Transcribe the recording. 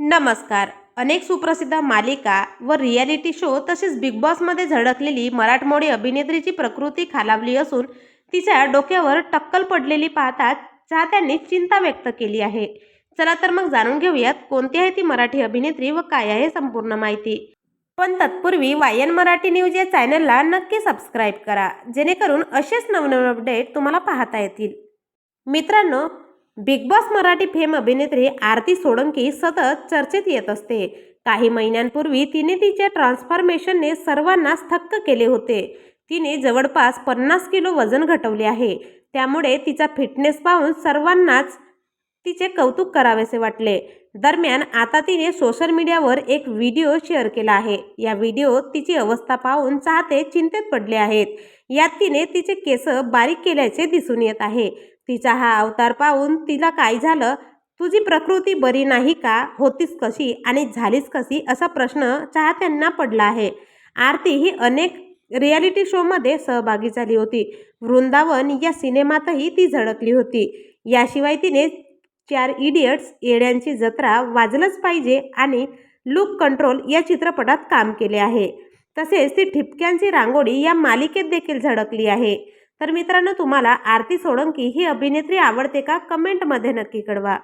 नमस्कार. अनेक सुप्रसिद्ध मालिका व रियालिटी शो तसेच बिग बॉसमध्ये झळकलेली मराठमोळी अभिनेत्रीची प्रकृती खालावली असून तिच्या डोक्यावर टक्कल पडलेली पाहता चाहत्यांनी चिंता व्यक्त केली आहे. चला तर मग जाणून घेऊयात कोणती आहे ती मराठी अभिनेत्री व काय आहे संपूर्ण माहिती. पण तत्पूर्वी वायन मराठी न्यूज या चॅनलला नक्की सबस्क्राईब करा जेणेकरून असेच नवनवीन अपडेट तुम्हाला पाहता येतील. मित्रांनो बिग बॉस मराठी फेम अभिनेत्री आरती सोळंकी सतत चर्चेत येत असते. काही महिन्यांपूर्वी तिने तिच्या ट्रान्सफॉर्मेशनने सर्वांनाच थक्क केले होते. तिने जवळपास पन्नास किलो वजन घटवले आहे. त्यामुळे तिचा फिटनेस पाहून सर्वांनाच तिचे कौतुक करावेसे वाटले. दरम्यान आता तिने सोशल मीडियावर एक व्हिडिओ शेअर केला आहे. या व्हिडिओत तिची अवस्था पाहून चाहते चिंतेत पडले आहेत. यात तिने तिचे केस बारीक केल्याचे दिसून येत आहे. तिचा हा अवतार पाहून तिला काय झालं? तुझी प्रकृती बरी नाही का? होतीस कशी आणि झालीस कशी? असा प्रश्न चाहत्यांना पडला आहे. आरती ही अनेक रियालिटी शोमध्ये सहभागी झाली होती. वृंदावन या सिनेमातही ती झळकली होती. याशिवाय तिने चार इडियट्स येड्यांची जत्रा वाजलंच पाहिजे आणि लुक कंट्रोल या चित्रपटात काम केले आहे. तसेच ती ठिपक्यांची रांगोळी या मालिकेत देखील झळकली आहे. तर मित्रांनो तुम्हाला आरती सोळंकी ही अभिनेत्री आवडते का? कमेंटमध्ये नक्की कळवा.